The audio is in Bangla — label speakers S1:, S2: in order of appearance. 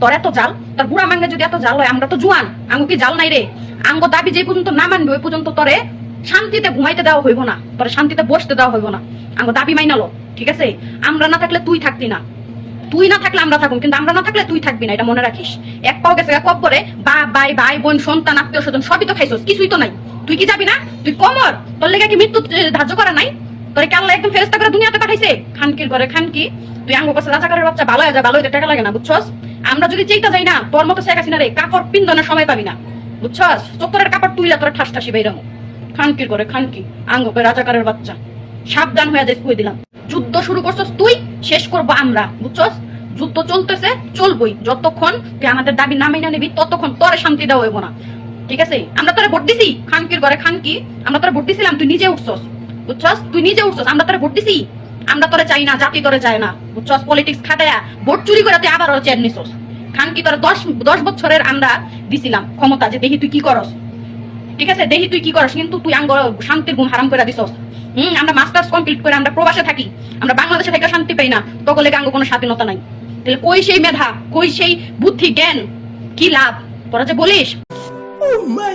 S1: তার
S2: এত জাল, তোর বুড়া মাঙ্গে যদি এত জাল হয়, আমরা তো জুয়ান, আঙ্গু কি জাল নাই রে? আঙ্গ দাবি যে পর্যন্ত না মানবে, ওই পর্যন্ত তোরে শান্তিতে ঘুমাইতে দেওয়া হইব না, তোরে শান্তিতে বসতে দেওয়া হইব না। আঙ্গ দাবি মাইনালো ঠিক আছে? আমরা না থাকলে তুই থাকতি না। তুই না থাকলে আমরা থাকুন কিন্তু আমরা না থাকলে তুই থাকবি না, এটা মনে রাখিস? এক পাও গেছে কব করে বা ভাই ভাই, বোন, সন্তান, আত্মীয় স্বজন, সবই তো খাইছস, কিছুই তো নাই। তুই কি যাবি না? তুই কমর। তোর লেগে কি মৃত্যু ধার্য করা নাই? তোর কি আল্লাহ একদম ফেরেস্তা করে দুনিয়াতে পাঠাইছে? খানকির ঘরে খানকি। তুই আঙ্গ কাছে রাজাকারের বাচ্চা ভালো হয়ে যা ভালো হইতে টাকা লাগে না, বুঝছস? আমরা যদি চেইতা যাই না, তোর মতো শেখ হাসিনা রে কাপড় পিন্দনের সময় পাবি না, বুঝছস? চত্বরের কাপড় তুইলা তোর ঠাস ঠাসি বেরোম খানকির ঘরে খানকি আঙ্গ করে রাজাকারের বাচ্চা। সাবধান হয়ে যাই দিলাম। যুদ্ধ শুরু করছস তুই, শেষ করব আমরা, বুঝছস? যুদ্ধ চলতেছে, চলবই। যতক্ষণ তুই আমাদের দাবি না মেনে নিবি, ততক্ষণ তোরে শান্তি দেওয়া হইব না। ঠিক আছে? আমরা তোরে ভোট দিছি, খানকির ঘরে খানকি। আমরা তোরে ভোট দিছিলাম, তুই নিজে উঠছস। বুঝছস? তুই নিজে উঠছস, আমরা তোরে ভোট দিছি। আমরা তোরে চাই না, জাতি তোরে চায় না। বুঝছস? পলিটিক্স খাটায়া ভোট চুরি করে তুই আবার চেয়ার নিছস। খানকি তোরে দশ দশ বছরের আমরা দিছিলাম ক্ষমতা যে দেখি তুই কি করস। ঠিক আছে? দেখি তুই কি করস? কিন্তু তুই আঙ্গ শান্তির ঘুম হারাম করে দিছস। হম? আমরা মাস্টার্স কমপ্লিট করে আমরা প্রবাসে থাকি। আমরা বাংলাদেশে থেকে শান্তি পাই না। লেগে আঙ্গ কোনো স্বাধীনতা নাই। তাহলে কই সেই মেধা? কই সেই বুদ্ধি জ্ঞান? কি লাভ? তোরা যে বলিস
S1: ওয়াও